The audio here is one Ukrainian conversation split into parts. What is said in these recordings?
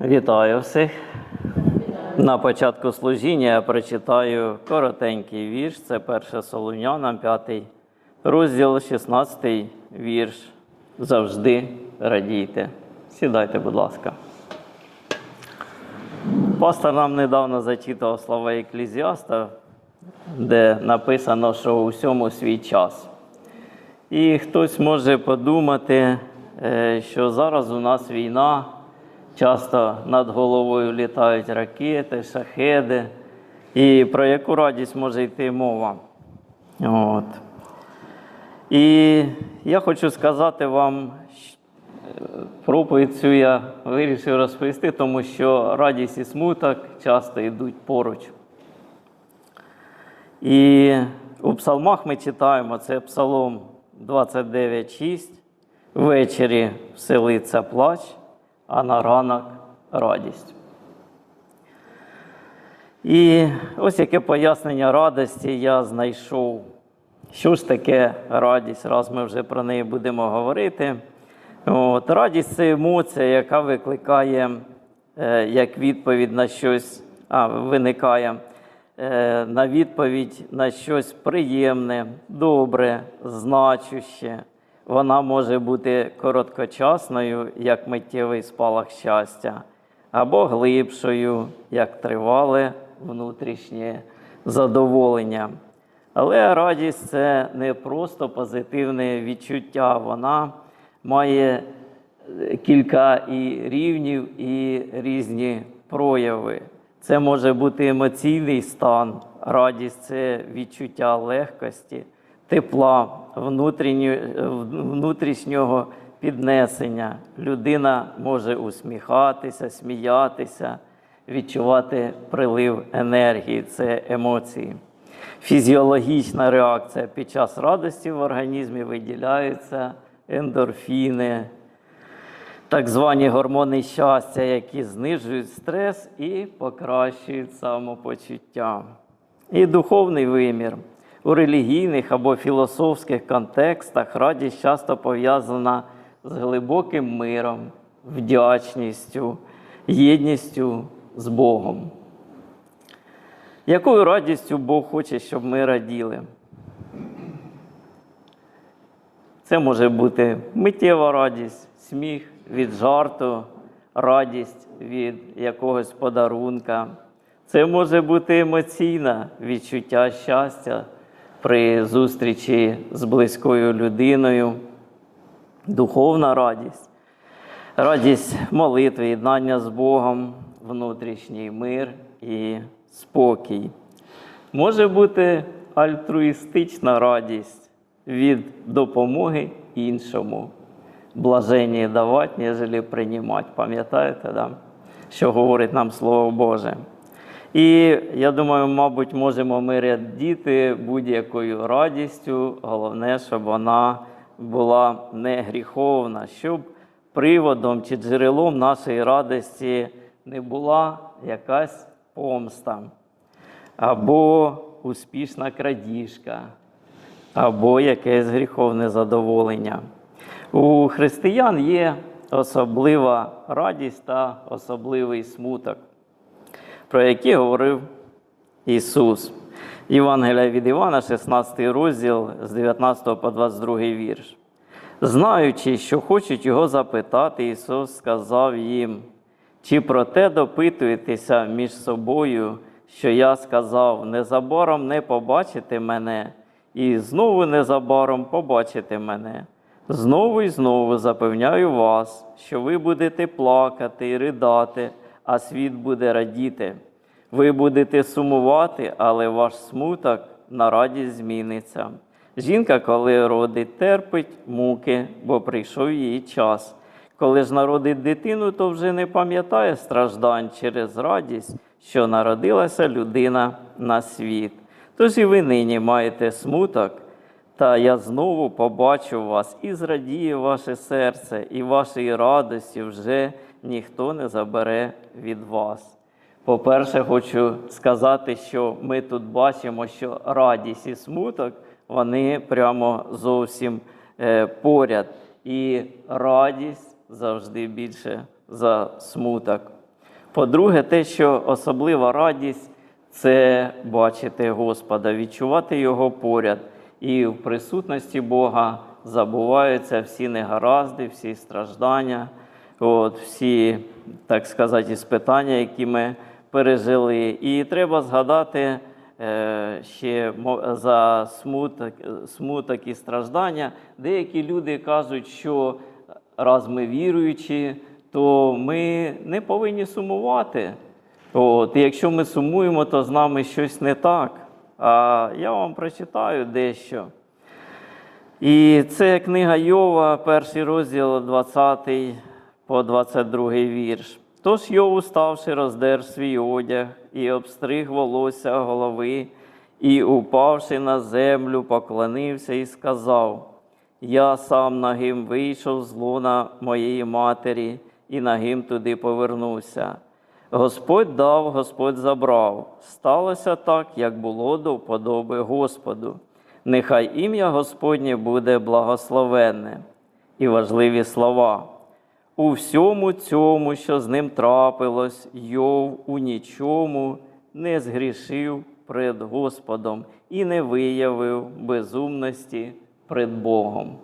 Вітаю всіх. На початку служіння я прочитаю коротенький вірш. Це перше Солунянам, 5 розділ, 16 вірш. Завжди радійте. Сідайте, будь ласка. Пастор нам недавно зачитував слова Еклезіаста, де написано, що у всьому свій час. І хтось може подумати, е, що зараз у нас війна, часто над головою літають ракети, шахеди. І про яку радість може йти мова? От. І я хочу сказати вам, проповідь цю я вирішив розповісти, тому що радість і смуток часто йдуть поруч. І у псалмах ми читаємо, це псалом 29,6. Ввечері вселиться плач, а на ранок радість. І ось яке пояснення радості я знайшов. Що ж таке радість, раз ми вже про неї будемо говорити. От, радість це емоція, яка викликає е, як відповідь на щось, а, виникає е, на відповідь на щось приємне, добре, значуще. Вона може бути короткочасною, як миттєвий спалах щастя, або глибшою, як тривале внутрішнє задоволення. Але радість це не просто позитивне відчуття, вона має е, кілька і рівнів, і різні прояви. Це може бути емоційний стан, радість це відчуття легкості, тепла, внутрішнього піднесення. Людина може усміхатися, сміятися, відчувати прилив енергії, це емоції. Фізіологічна реакція під час радості в організмі виділяються ендорфіни, так звані гормони щастя, які знижують стрес і покращують самопочуття. І духовний вимір. У релігійних або філософських контекстах радість часто пов'язана з глибоким миром, вдячністю, єдністю з Богом. Якою радістю Бог хоче, щоб ми раділи? Це може бути миттєва радість, сміх від жарту, радість від якогось подарунка. Це може бути емоційне відчуття щастя при зустрічі з близькою людиною, духовна радість, радість молитви, єднання з Богом, внутрішній мир і спокій. Може бути альтруїстична радість від допомоги іншому. Блажені давати, ніж приймати. Пам'ятаєте, да? що говорить нам Слово Боже? І я думаю, мабуть, можемо ми радіти будь-якою радістю. Головне, щоб вона була не гріховна, щоб приводом чи джерелом нашої радості не була якась помста, або успішна крадіжка, або якесь гріховне задоволення. У християн є особлива радість та особливий смуток, про які говорив Ісус. Євангелія від Івана, 16 розділ з 19 по 22 вірш. Знаючи, що хочуть його запитати, Ісус сказав їм, чи про те допитуєтеся між собою, що я сказав, незабаром не побачите мене, і знову незабаром побачите мене. Знову і знову запевняю вас, що ви будете плакати і ридати, а світ буде радіти. Ви будете сумувати, але ваш смуток на радість зміниться. Жінка, коли родить, терпить муки, бо прийшов її час. Коли ж народить дитину, то вже не пам'ятає страждань через радість, що народилася людина на світ. Тож і ви нині маєте смуток, та я знову побачу вас і зрадіє ваше серце, і вашої радості вже ніхто не забере від вас. По-перше, хочу сказати, що ми тут бачимо, що радість і смуток вони прямо зовсім е, поряд. І радість завжди більше за смуток. По-друге, те, що особлива радість це бачити Господа, відчувати Його поряд. І в присутності Бога забуваються всі негаразди, всі страждання, от, всі, так сказати, іспитання, які ми пережили. І треба згадати е, ще за смуток, смуток і страждання. Деякі люди кажуть, що раз ми віруючі, то ми не повинні сумувати. От, і якщо ми сумуємо, то з нами щось не так. Я вам прочитаю дещо. І це книга Йова, перший розділ 20 по 22 вірш. Тож Йов, уставши, роздер свій одяг і обстриг волосся голови, і, упавши на землю, поклонився і сказав: Я сам нагим вийшов з луна моєї матері, і нагим туди повернувся. Господь дав, Господь забрав. Сталося так, як було до вподоби Господу. Нехай ім'я Господнє буде благословенне. І важливі слова. У всьому цьому, що з ним трапилось, Йов у нічому не згрішив пред Господом і не виявив безумності пред Богом.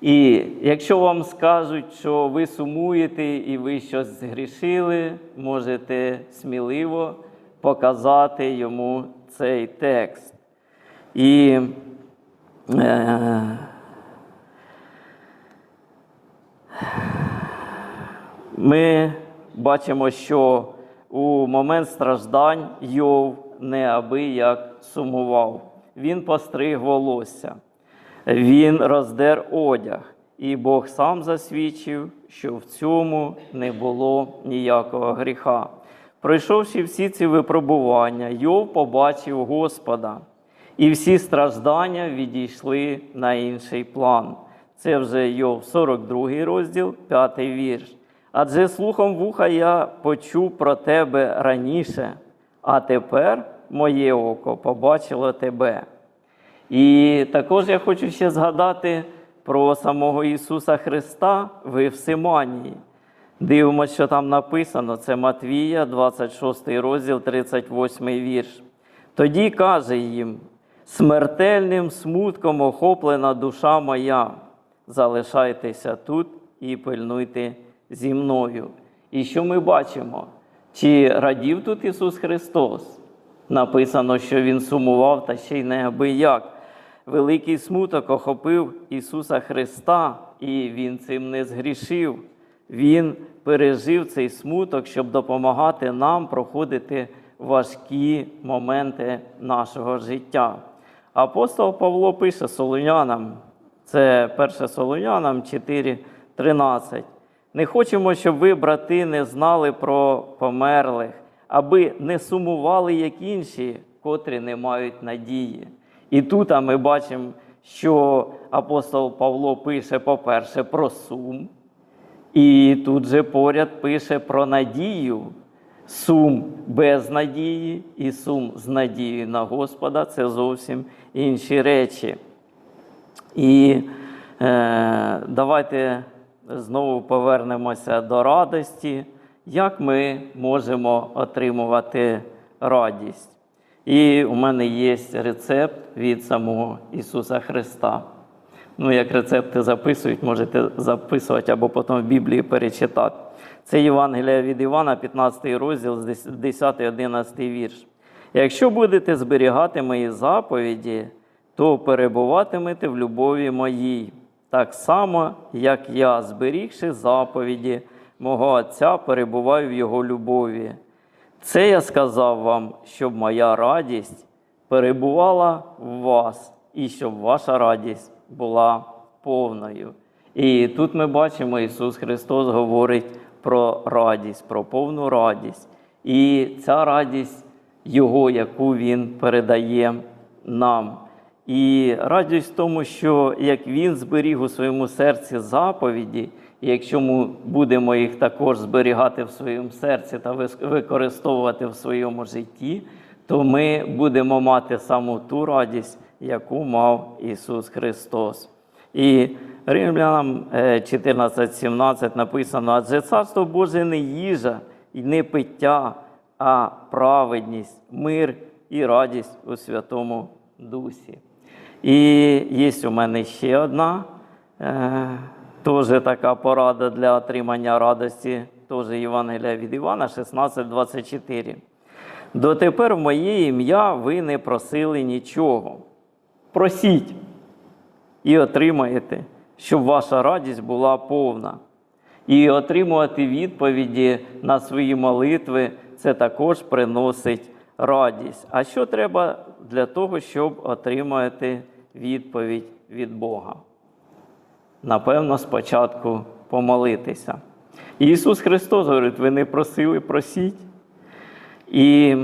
І якщо вам скажуть, що ви сумуєте і ви щось згрішили, можете сміливо показати йому цей текст. І е, ми бачимо, що у момент страждань Йов неабияк сумував. Він постриг волосся, він роздер одяг, і Бог сам засвідчив, що в цьому не було ніякого гріха. Пройшовши всі ці випробування, Йов побачив Господа, і всі страждання відійшли на інший план. Це вже Йов, 42 розділ, 5 вірш. Адже слухом вуха я почув про тебе раніше, а тепер моє око побачило тебе. І також я хочу ще згадати про самого Ісуса Христа в Євсиманії. Дивимося, що там написано, це Матвія, 26 розділ, 38 вірш. Тоді каже їм: смертельним смутком охоплена душа моя, залишайтеся тут і пильнуйте зі мною. І що ми бачимо? Чи радів тут Ісус Христос? Написано, що Він сумував та ще й неабияк. Великий смуток охопив Ісуса Христа, і Він цим не згрішив. Він пережив цей смуток, щоб допомагати нам проходити важкі моменти нашого життя. Апостол Павло пише Солонянам, це 1 Солонянам 4:13. Не хочемо, щоб ви, брати, не знали про померлих, аби не сумували, як інші, котрі не мають надії. І тут ми бачимо, що апостол Павло пише, по-перше, про сум, і тут же поряд пише про надію. Сум без надії і сум з надією на Господа це зовсім інші речі. І е, давайте знову повернемося до радості, як ми можемо отримувати радість. І у мене є рецепт від самого Ісуса Христа. Ну, як рецепти записують, можете записувати або потім в Біблії перечитати. Це Євангелія від Івана, 15 розділ, 10-11 вірш. Якщо будете зберігати мої заповіді, то перебуватимете в любові моїй, так само, як я, зберігши заповіді мого Отця, перебуваю в Його любові. Це я сказав вам, щоб моя радість перебувала в вас, і щоб ваша радість була повною. І тут ми бачимо, Ісус Христос говорить про радість, про повну радість. І ця радість Його, яку Він передає нам. І радість в тому, що як Він зберіг у своєму серці заповіді, якщо ми будемо їх також зберігати в своєму серці та використовувати в своєму житті, то ми будемо мати саму ту радість, яку мав Ісус Христос. І Римлянам е, 14.17 написано, адже царство Боже не їжа і не пиття, а праведність, мир і радість у Святому Дусі. І є у мене ще одна е, теж така порада для отримання радості, теж Євангелія від Івана 16.24. Дотепер в моє ім'я ви не просили нічого. Просіть і отримаєте, щоб ваша радість була повна. І отримувати відповіді на свої молитви це також приносить радість. А що треба для того, щоб отримати відповідь від Бога? Напевно, спочатку помолитися. Ісус Христос говорить: ви не просили, просіть. І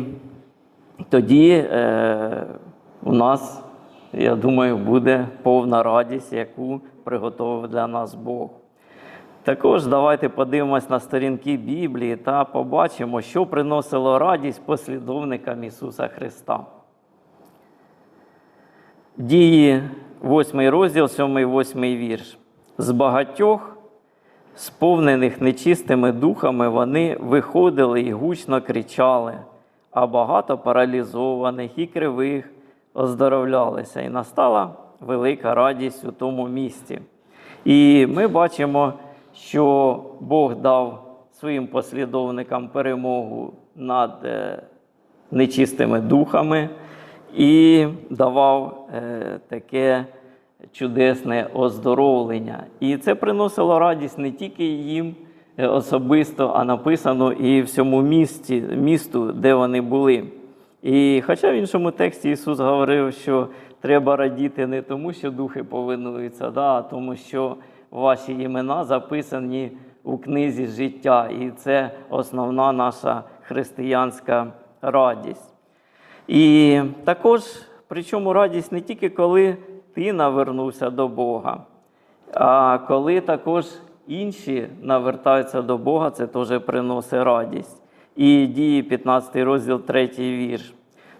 тоді е, у нас, я думаю, буде повна радість, яку приготував для нас Бог. Також давайте подивимось на сторінки Біблії та побачимо, що приносило радість послідовникам Ісуса Христа. Дії 8 розділ, 7, 8 вірш. З багатьох, сповнених нечистими духами, вони виходили і гучно кричали, а багато паралізованих і кривих оздоровлялися, і настала велика радість у тому місті. І ми бачимо, що Бог дав своїм послідовникам перемогу над е, нечистими духами і давав е, таке чудесне оздоровлення. І це приносило радість не тільки їм е, особисто, а написано і всьому місті, місту, де вони були. І хоча в іншому тексті Ісус говорив, що треба радіти не тому, що духи повинуються, да, а тому, що ваші імена записані у книзі життя. І це основна наша християнська радість. І також, причому радість не тільки коли ти навернувся до Бога, а коли також інші навертаються до Бога, це теж приносить радість. І дії 15 розділ, 3 вірш.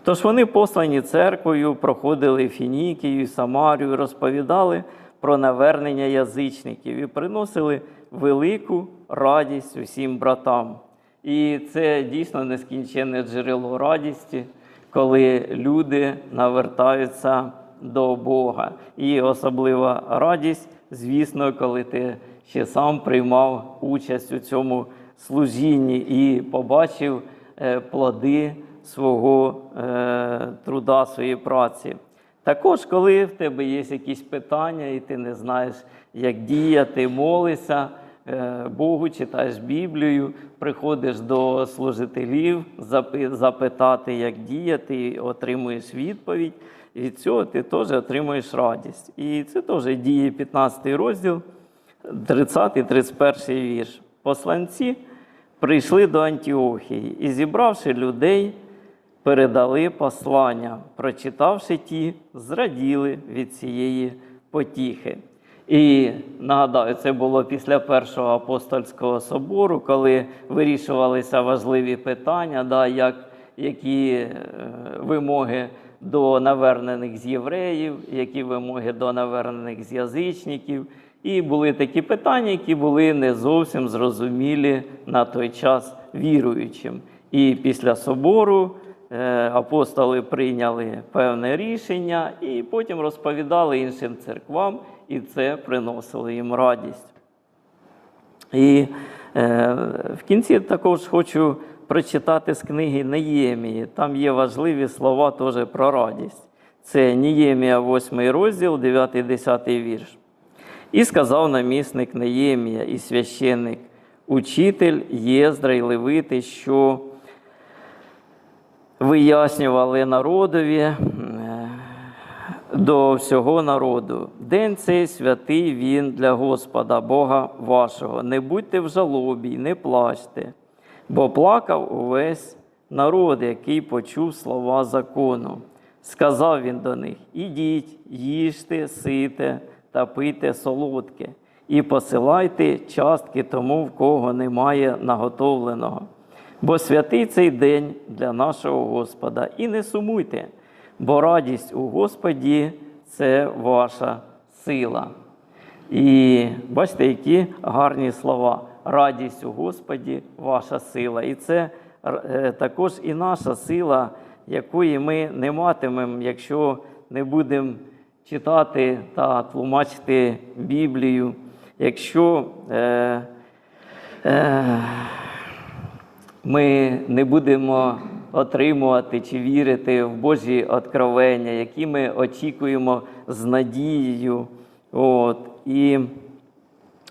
Тож вони, послані церквою, проходили Фінікію, Самарію, розповідали про навернення язичників і приносили велику радість усім братам. І це дійсно нескінченне джерело радісті, коли люди навертаються до Бога. І особлива радість, звісно, коли ти ще сам приймав участь у цьому служінні і побачив е, плоди свого е, труда, своєї праці. Також, коли в тебе є якісь питання, і ти не знаєш, як діяти, молишся е, Богу, читаєш Біблію, приходиш до служителів, запитати, як діяти, отримуєш відповідь. І від цього ти теж отримуєш радість. І це теж діє 15 розділ, 30-31 вірш. Посланці прийшли до Антіохії і, зібравши людей, передали послання, прочитавши ті, зраділи від цієї потіхи. І нагадаю, це було після першого апостольського собору, коли вирішувалися важливі питання, да, як, які е, вимоги до навернених з євреїв, які вимоги до навернених з язичників. І були такі питання, які були не зовсім зрозумілі на той час віруючим. І після собору апостоли прийняли певне рішення і потім розповідали іншим церквам, і це приносило їм радість. І е, в кінці також хочу прочитати з книги Неємії. Там є важливі слова теж про радість. Це Неємія, 8 розділ, 9-10 вірш. І сказав намісник Неємія і священник, учитель Єздра й Левити, що вияснювали народові е, до всього народу. День цей святий він для Господа, Бога вашого. Не будьте в жалобі, не плачте, бо плакав увесь народ, який почув слова закону. Сказав він до них: Ідіть, їжте, сите та пийте солодке, і посилайте частки тому, в кого немає наготовленого. Бо святий цей день для нашого Господа. І не сумуйте, бо радість у Господі це ваша сила. І бачите, які гарні слова. Радість у Господі, ваша сила. І це е, також і наша сила, якої ми не матимемо, якщо не будемо читати та тлумачити Біблію, якщо е, е, ми не будемо отримувати чи вірити в Божі откровення, які ми очікуємо з надією. От, і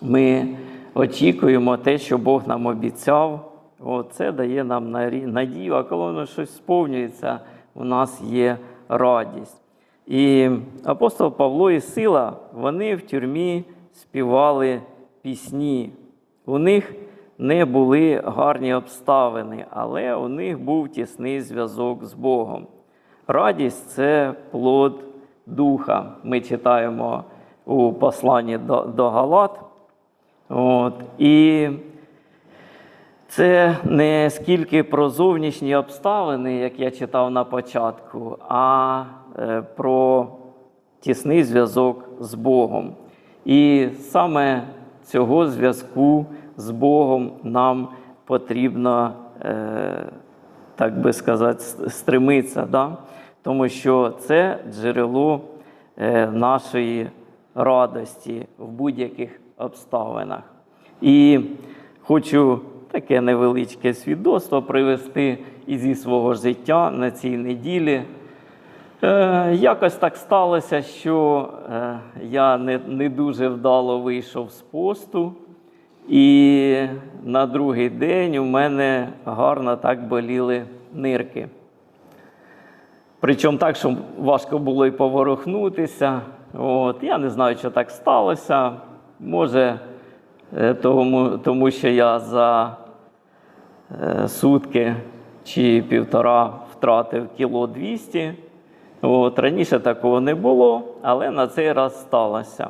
ми очікуємо те, що Бог нам обіцяв. От, це дає нам надію, а коли воно щось сповнюється, у нас є радість. І апостол Павло і Сила, вони в тюрмі співали пісні. У них не були гарні обставини, але у них був тісний зв'язок з Богом. Радість це плод духа. Ми читаємо у посланні до, Галат. От, і це не скільки про зовнішні обставини, як я читав на початку, а е, про тісний зв'язок з Богом. І саме цього зв'язку з Богом нам потрібно, е, так би сказати, с- стремитися, да? тому що це джерело е, нашої радості в будь-яких обставинах. І хочу таке невеличке свідоцтво привести і зі свого життя на цій неділі. Е, якось так сталося, що я не дуже вдало вийшов з посту, і на другий день у мене гарно так боліли нирки. Причому так, що важко було і поворухнутися. От. Я не знаю, що так сталося. Може, е, тому, тому що я за е, сутки чи півтора втратив кіло 200. От, раніше такого не було, але на цей раз сталося.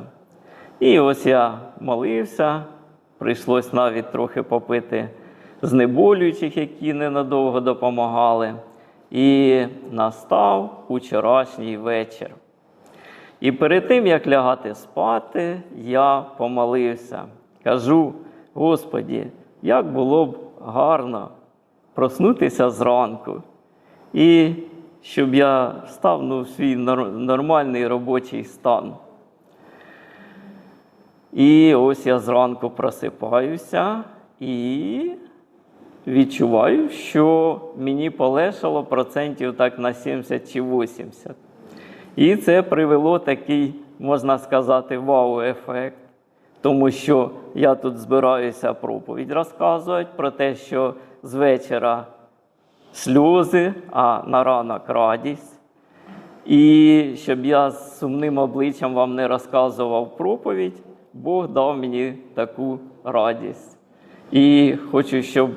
І ось я молився, прийшлось навіть трохи попити знеболюючих, які ненадовго допомагали. І настав учорашній вечір. І перед тим, як лягати спати, я помолився. Кажу, Господі, як було б гарно проснутися зранку. І щоб я став ну, в свій нормальний робочий стан. І ось я зранку просипаюся і відчуваю, що мені полегшало процентів так на 70 чи 80. І це привело такий, можна сказати, вау-ефект. Тому що я тут збираюся проповідь розказувати про те, що з вечора сльози, а на ранок радість. І щоб я з сумним обличчям вам не розказував проповідь, Бог дав мені таку радість. І хочу, щоб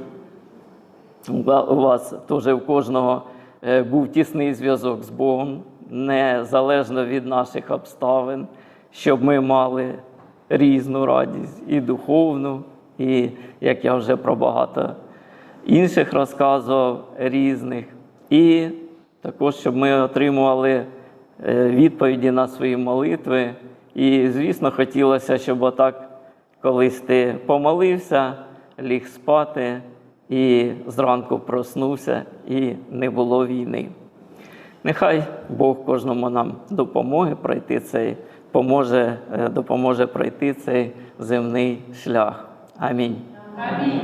у вас теж у кожного е, був тісний зв'язок з Богом, незалежно від наших обставин, щоб ми мали різну радість і духовну, і як я вже про багато інших розказував різних. І також, щоб ми отримували е, відповіді на свої молитви. І, звісно, хотілося, щоб отак колись ти помолився, ліг спати і зранку проснувся, і не було війни. Нехай Бог кожному нам допоможе пройти цей, поможе, е, допоможе пройти цей земний шлях. Амінь. Амінь.